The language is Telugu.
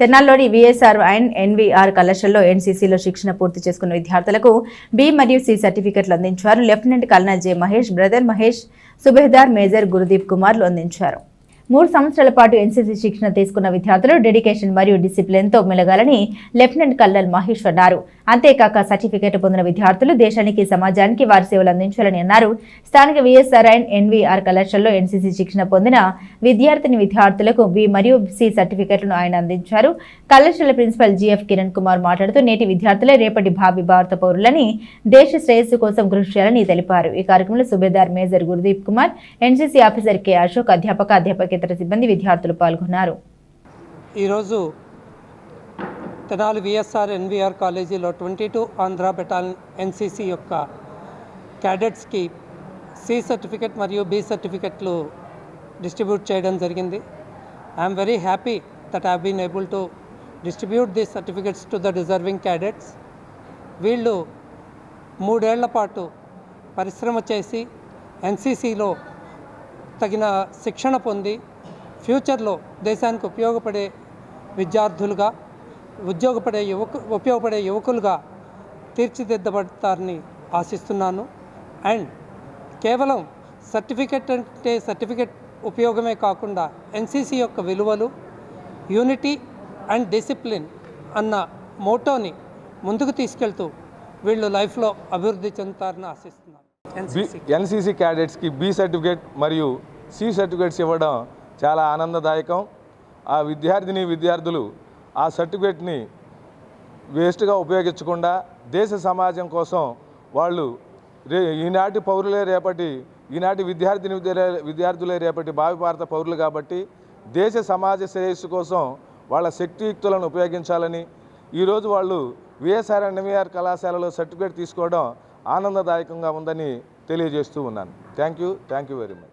తెనాల్లోని విఎస్ఆర్ అండ్ ఎన్వీఆర్ కళాశాలలో ఎన్సీసీలో శిక్షణ పూర్తి చేసుకున్న విద్యార్థులకు బి మరియు సి సర్టిఫికెట్లు అందించారు. Lieutenant colonel J Mahesh brother Mahesh subedar major Gurudeep కుమార్లు అందించారు. మూడు సంవత్సరాల పాటు ఎన్సీసీ శిక్షణ తీసుకున్న విద్యార్థులు డెడికేషన్ మరియు డిసిప్లిన్తో మెలగాలని లెఫ్టినెంట్ కల్నల్ మహేష్ అన్నారు. అంతేకాక సర్టిఫికేట్ పొందిన విద్యార్థులు దేశానికి సమాజానికి వారి సేవలు అందించాలని అన్నారు. స్థానిక విఎస్ఆర్ అండ్ ఎన్వీఆర్ కళాశాలలో ఎన్సీసీ శిక్షణ పొందిన విద్యార్థిని విద్యార్థులకు బి మరియు సి సర్టిఫికెట్లను ఆయన అందించారు. కళాశాల ప్రిన్సిపల్ జిఎఫ్ కిరణ్ కుమార్ మాట్లాడుతూ నేటి విద్యార్థులే రేపటి భావి భారత పౌరులని దేశ శ్రేయస్సు కోసం కృషి చేయాలని తెలిపారు. ఈ కార్యక్రమంలో subedar major Gurudeep Kumar NCC officer K Ashok అధ్యాపక అధ్యాపకేతర సిబ్బంది విద్యార్థులు పాల్గొన్నారు. ఈరోజు తెనాలి విఎస్ఆర్ ఎన్విఆర్ కాలేజీలో twenty two Andhra battalion NCC యొక్క క్యాడెట్స్కి సి సర్టిఫికెట్ మరియు బి సర్టిఫికెట్లు డిస్ట్రిబ్యూట్ చేయడం జరిగింది. I'm very happy that have been able to distribute the certificates to the deserving cadets. వీళ్ళు మూడేళ్ళ పాటు పరిశ్రమ చేసి ఎన్సీసీలో తగిన శిక్షణ పొంది ఫ్యూచర్లో దేశానికి ఉపయోగపడే విద్యార్థులుగా ఉద్యోగపడే యువకు ఉపయోగపడే యువకులుగా తీర్చిదిద్దబడతారని ఆశిస్తున్నాను. అండ్ కేవలం సర్టిఫికెట్ అంటే సర్టిఫికెట్ ఉపయోగమే కాకుండా ఎన్సీసీ యొక్క విలువలు యూనిటీ అండ్ డిసిప్లిన్ అన్న మోటోని ముందుకు తీసుకెళ్తూ వీళ్ళు లైఫ్లో అభివృద్ధి చెందుతారని ఆశిస్తున్నాను. ఎన్సీసీ క్యాడెట్స్కి బి సర్టిఫికేట్ మరియు సి సర్టిఫికేట్స్ ఇవ్వడం చాలా ఆనందదాయకం. ఆ విద్యార్థిని విద్యార్థులు ఆ సర్టిఫికేట్ని వేస్ట్గా ఉపయోగించకుండా దేశ సమాజం కోసం వాళ్ళు రే ఈనాటి పౌరులే రేపటి ఈనాటి విద్యార్థిని విద్యార్థులే రేపటి భావి భారత పౌరులు కాబట్టి దేశ సమాజ శ్రేయస్సు కోసం వాళ్ళ శక్తియుక్తులను ఉపయోగించాలని ఈరోజు వాళ్ళు విఎస్ఆర్ అండ్ కళాశాలలో సర్టిఫికేట్ తీసుకోవడం ఆనందదాయకంగా ఉందని తెలియజేస్తూ ఉన్నాను. Thank you thank you very much.